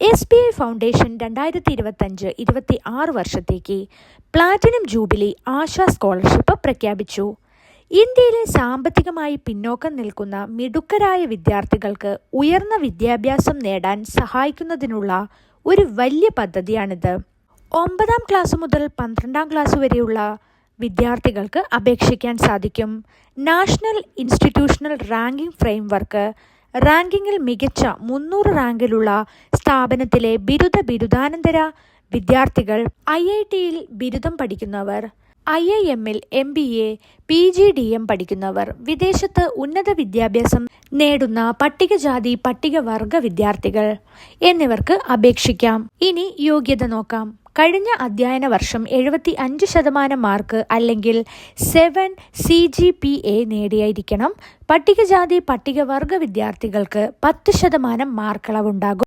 S B eye foundation രണ്ടായിരത്തി ഇരുപത്തഞ്ച് ഇരുപത്തി ആറ് വർഷത്തേക്ക് പ്ലാറ്റിനം ജൂബിലി ആശാ സ്കോളർഷിപ്പ് പ്രഖ്യാപിച്ചു. ഇന്ത്യയിലെ സാമ്പത്തികമായി പിന്നോക്കം നിൽക്കുന്ന മിടുക്കരായ വിദ്യാർത്ഥികൾക്ക് ഉയർന്ന വിദ്യാഭ്യാസം നേടാൻ സഹായിക്കുന്നതിനുള്ള ഒരു വലിയ പദ്ധതിയാണിത്. ഒമ്പതാം ക്ലാസ് മുതൽ പന്ത്രണ്ടാം ക്ലാസ് വരെയുള്ള വിദ്യാർത്ഥികൾക്ക് അപേക്ഷിക്കാൻ സാധിക്കും. നാഷണൽ ഇൻസ്റ്റിറ്റ്യൂഷണൽ റാങ്കിംഗ് ഫ്രെയിംവർക്ക് റാങ്കിങ്ങിൽ മികച്ച മുന്നൂറ് റാങ്കിലുള്ള സ്ഥാപനത്തിലെ ബിരുദ ബിരുദാനന്തര വിദ്യാർത്ഥികൾ ഐ ഐ ടിയിൽ ബിരുദം പഠിക്കുന്നവർ ഐ ഐ എമ്മിൽ M B A P G D M പഠിക്കുന്നവർ വിദേശത്ത് ഉന്നത വിദ്യാഭ്യാസം നേടുന്ന പട്ടികജാതി പട്ടികവർഗ വിദ്യാർത്ഥികൾ എന്നിവർക്ക് അപേക്ഷിക്കാം. ഇനി യോഗ്യത നോക്കാം. കഴിഞ്ഞ അധ്യയന വർഷം എഴുപത്തി അഞ്ച് ശതമാനം മാർക്ക് അല്ലെങ്കിൽ seven C G P A നേടിയായിരിക്കണം. പട്ടികജാതി പട്ടികവർഗ വിദ്യാർത്ഥികൾക്ക് പത്ത് ശതമാനം മാർക്കളവുണ്ടാകും.